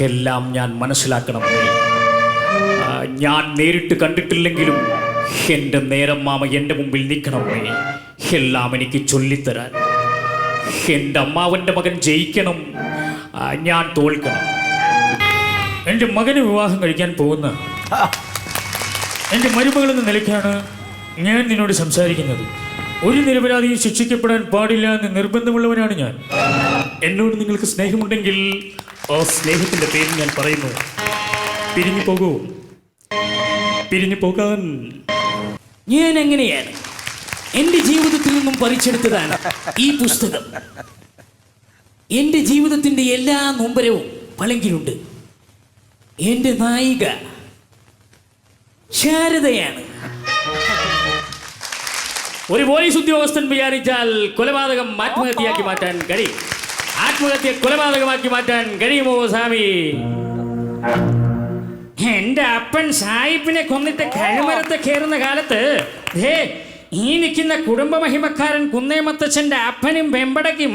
എല്ലാം ഞാൻ മനസ്സിലാക്കണം. ഞാൻ നേരിട്ട് കണ്ടിട്ടില്ലെങ്കിലും എന്റെ നേരം മാമ എന്റെ മുമ്പിൽ നിൽക്കണമേ എല്ലാം എനിക്ക് ചൊല്ലിത്തരാൻ. എന്റെ അമ്മാവന്റെ മകൻ ജയിക്കണം. ഞാൻ തോൽക്കണം. എന്റെ മകന് വിവാഹം കഴിക്കാൻ പോകുന്ന എന്റെ മരുമകൾ എന്ന നിലയ്ക്കാണ് ഞാൻ നിന്നോട് സംസാരിക്കുന്നത്. ഒരു നിരപരാധിയും ശിക്ഷിക്കപ്പെടാൻ പാടില്ല എന്ന് നിർബന്ധമുള്ളവനാണ് ഞാൻ. എന്നോട് നിങ്ങൾക്ക് സ്നേഹമുണ്ടെങ്കിൽ ആ സ്നേഹത്തിന്റെ പേര് ഞാൻ പറയുന്നു. പിരിഞ്ഞു പോകൂ. പിരിഞ്ഞു പോകാൻ. ഞാൻ എങ്ങനെയാണ്? എന്റെ ജീവിതത്തിൽ നിന്നും പറിച്ചെടുത്തതാണ് ഈ പുസ്തകം. എന്റെ ജീവിതത്തിന്റെ എല്ലാ നൊമ്പരവും പളങ്കിലുണ്ട്. എന്റെ നായിക ശാരദയാണ്. ഒരു പോലീസ് ഉദ്യോഗസ്ഥൻ വിചാരിച്ചാൽ കൊലപാതകം ആത്മഹത്യയാക്കി മാറ്റാൻ കഴിയും. ആത്മഹത്യ കൊലപാതകമാക്കി മാറ്റാൻ കഴിയുമോ സ്വാമി? എന്റെ അപ്പൻ സായിപ്പിനെ കൊന്നിട്ട് കഴിമരത്ത് കയറുന്ന കാലത്ത് ഹേ ഈ നിൽക്കുന്ന കുടുംബമഹിമക്കാരൻ കുന്നേമത്തച്ഛന്റെ അപ്പനും വെമ്പടയ്ക്കും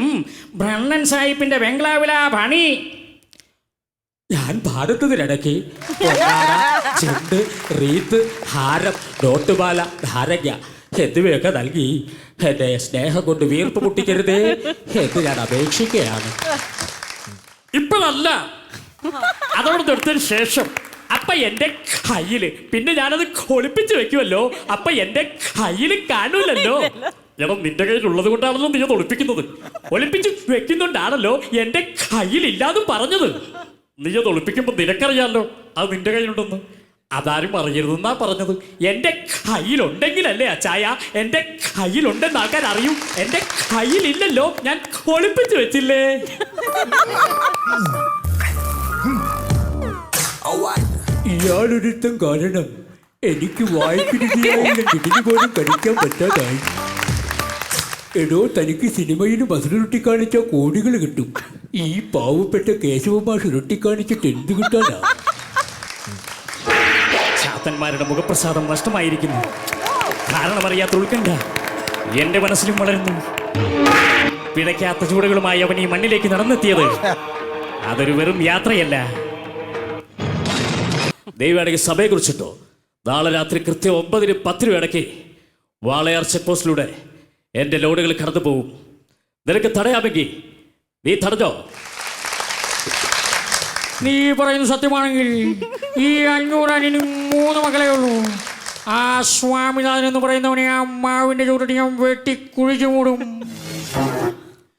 ബ്രണ്ണൻ സാഹിബിന്റെ ബംഗ്ലാവിലാ പണി. ഞാൻ ഭാരതത്തിനിടയ്ക്ക് ചെണ്ട് റീത്ത് ഹാരം നോട്ടുമാല ധാരക എന്നിവയൊക്കെ നൽകി. എന്നെ സ്നേഹം കൊണ്ട് വീർപ്പ് മുട്ടിക്കരുതേ എന്ന് ഞാൻ അപേക്ഷിക്കുകയാണ്. ഇപ്പോഴല്ല. അതോട് തൊടുത്തതിന് ശേഷം അപ്പൊ എന്റെ കയ്യിൽ പിന്നെ ഞാനത് ഒളിപ്പിച്ചു വെക്കുമല്ലോ. അപ്പൊ എന്റെ കയ്യിൽ കാണൂലല്ലോ. എടാ നിന്റെ കയ്യിലുള്ളത് കൊണ്ടാണല്ലോ നീ അത് ഒളിപ്പിക്കുന്നത്. ഒളിപ്പിച്ച് വെക്കുന്നുണ്ടാണല്ലോ എന്റെ കയ്യിലില്ലാതും പറഞ്ഞത്. നീ അത് ഒളിപ്പിക്കുമ്പോ നിനക്കറിയാലോ? അത് നിന്റെ കയ്യിലുണ്ടെന്ന്. അതാരും പറയരുതെന്നാ പറഞ്ഞത്. എന്റെ കയ്യിലുണ്ടെങ്കിലല്ലേ അച്ചായ? എന്റെ കയ്യിലുണ്ടെന്ന് ആൾക്കാർ അറിയും. എന്റെ കയ്യിലില്ലല്ലോ. ഞാൻ ഒളിപ്പിച്ചു വെച്ചില്ലേ? ഇയാളൊരുത്തം കാരണം എനിക്ക് കിടിഞ്ഞു പോലും കഴിക്കാൻ പറ്റാതായി. എടോ തനിക്ക് സിനിമയിൽ മധുരൊട്ടി കാണിച്ച കോടികൾ കിട്ടും. ഈ പാവപ്പെട്ട കേശവമാഷ് ഉരുട്ടി കാണിച്ചിട്ട് എന്ത് കിട്ടാനാ? ചാത്തന്മാരുടെ മുഖപ്രസാദം നഷ്ടമായിരിക്കുന്നു. കാരണം അറിയാത്ത ഉൾക്കണ്ട എന്റെ മനസ്സിലും വളരുന്നു. പിഴയ്ക്കാത്ത ചൂടുകളുമായി അവൻ ഈ മണ്ണിലേക്ക് നടന്നെത്തിയത് അതൊരു വെറും യാത്രയല്ല. ദൈവമാണെങ്കിൽ സഭയെ കുറിച്ചിട്ടോ നാളെ രാത്രി കൃത്യം ഒമ്പതിന് പത്തിനും ഇടയ്ക്ക് വാളയാർ ചെക്ക് പോസ്റ്റിലൂടെ എന്റെ ലോഡുകൾ കടന്നു പോകും നിനക്ക് തടയാമെങ്കിൽ നീ തടഞ്ഞോ? നീ പറയുന്നത് സത്യമാണെങ്കിൽ ഈ അഞ്ഞൂറാനിന് മൂന്ന് മക്കളെ ഉള്ളൂ. ആ സ്വാമിനാഥൻ എന്ന് പറയുന്നവനെ ആ മാവിന്റെ ചൂടിട്ട് ഞാൻ വെട്ടി കുഴിച്ചു മൂടും.